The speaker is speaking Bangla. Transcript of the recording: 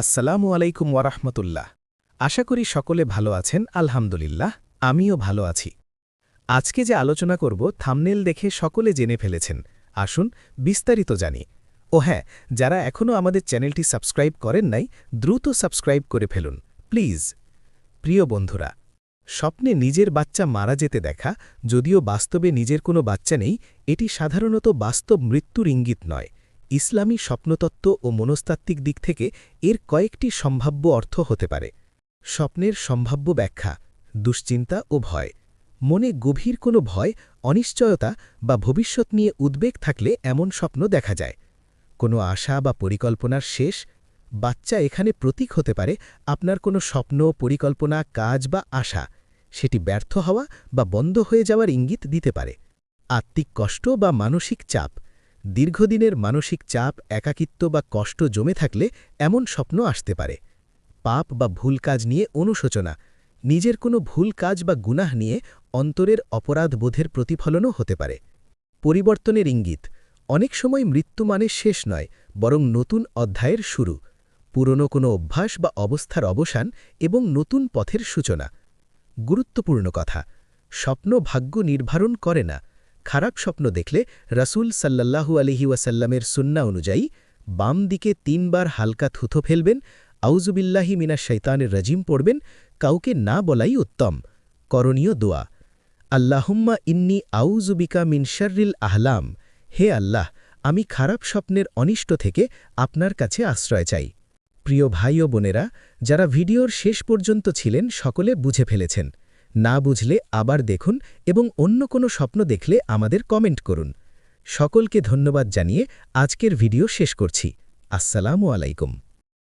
আসসালামু আলাইকুম ওয়ারাহমতুল্লাহ। আশা করি সকলে ভালো আছেন, আলহামদুলিল্লাহ, আমিও ভালো আছি। আজকে যে আলোচনা করব, থামনেল দেখে সকলে জেনে ফেলেছেন। আসুন, বিস্তারিত জানি। ও হ্যাঁ যারা এখনও আমাদের চ্যানেলটি সাবস্ক্রাইব করেন নাই, দ্রুত সাবস্ক্রাইব করে ফেলুন, প্লিজ। প্রিয় বন্ধুরা, স্বপ্নে নিজের বাচ্চা মারা যেতে দেখা, যদিও বাস্তবে নিজের কোনো বাচ্চা নেই, এটি সাধারণত বাস্তব মৃত্যুর ইঙ্গিত নয়। ইসলামী স্বপ্নতত্ত্ব ও মনস্তাত্ত্বিক দিক থেকে এর কয়েকটি সম্ভাব্য অর্থ হতে পারে। স্বপ্নের সম্ভাব্য ব্যাখ্যা, দুশ্চিন্তা ও ভয়। মনে গভীর কোনো ভয়, অনিশ্চয়তা বা ভবিষ্যৎ নিয়ে উদ্বেগ থাকলে এমন স্বপ্ন দেখা যায়। কোনো আশা বা পরিকল্পনার শেষ, বাচ্চা এখানে প্রতীক হতে পারে আপনার কোনো স্বপ্ন, পরিকল্পনা, কাজ বা আশা। সেটি ব্যর্থ হওয়া বা বন্ধ হয়ে যাওয়ার ইঙ্গিত দিতে পারে। আত্মিক কষ্ট বা মানসিক চাপ। দীর্ঘদিনের মানসিক চাপ, একাকিত্ব বা কষ্ট জমে থাকলে এমন স্বপ্ন আসতে পারে। পাপ বা ভুল কাজ নিয়ে অনুশোচনা, নিজের কোনো ভুল কাজ বা গুনাহ নিয়ে অন্তরের অপরাধ বোধের প্রতিফলনও হতে পারে। পরিবর্তনের ইঙ্গিত, অনেক সময় মৃত্যু মানে শেষ নয়, বরং নতুন অধ্যায়ের শুরু, পুরনো কোনো অভ্যাস বা অবস্থার অবসান এবং নতুন পথের সূচনা। গুরুত্বপূর্ণ কথা, স্বপ্ন ভাগ্য নির্ধারণ করে না খারাপ স্বপ্ন দেখলে রাসূল সাল্লাল্লাহু আলহি ওয়াসাল্লামের সুন্না অনুযায়ী বাম দিকে তিনবার হালকা থুথো ফেলবেন আউজুবিল্লাহি মিনা শৈতানের রাজিম পড়বেন, কাউকে না বলাই উত্তম। করণীয় দোয়া, আল্লাহুম্মা ইন্নি আউজুবিকা মিন শার্রিল আহলাম। হে আল্লাহ, আমি খারাপ স্বপ্নের অনিষ্ট থেকে আপনার কাছে আশ্রয় চাই। প্রিয় ভাই ও বোনেরা, যারা ভিডিওর শেষ পর্যন্ত ছিলেন, সকলে বুঝে ফেলেছেন না বুঝলে আবার দেখুন এবং অন্য কোনো স্বপ্ন দেখলে আমাদের কমেন্ট করুন। সকলকে ধন্যবাদ জানিয়ে আজকের ভিডিও শেষ করছি। আসসালামু আলাইকুম।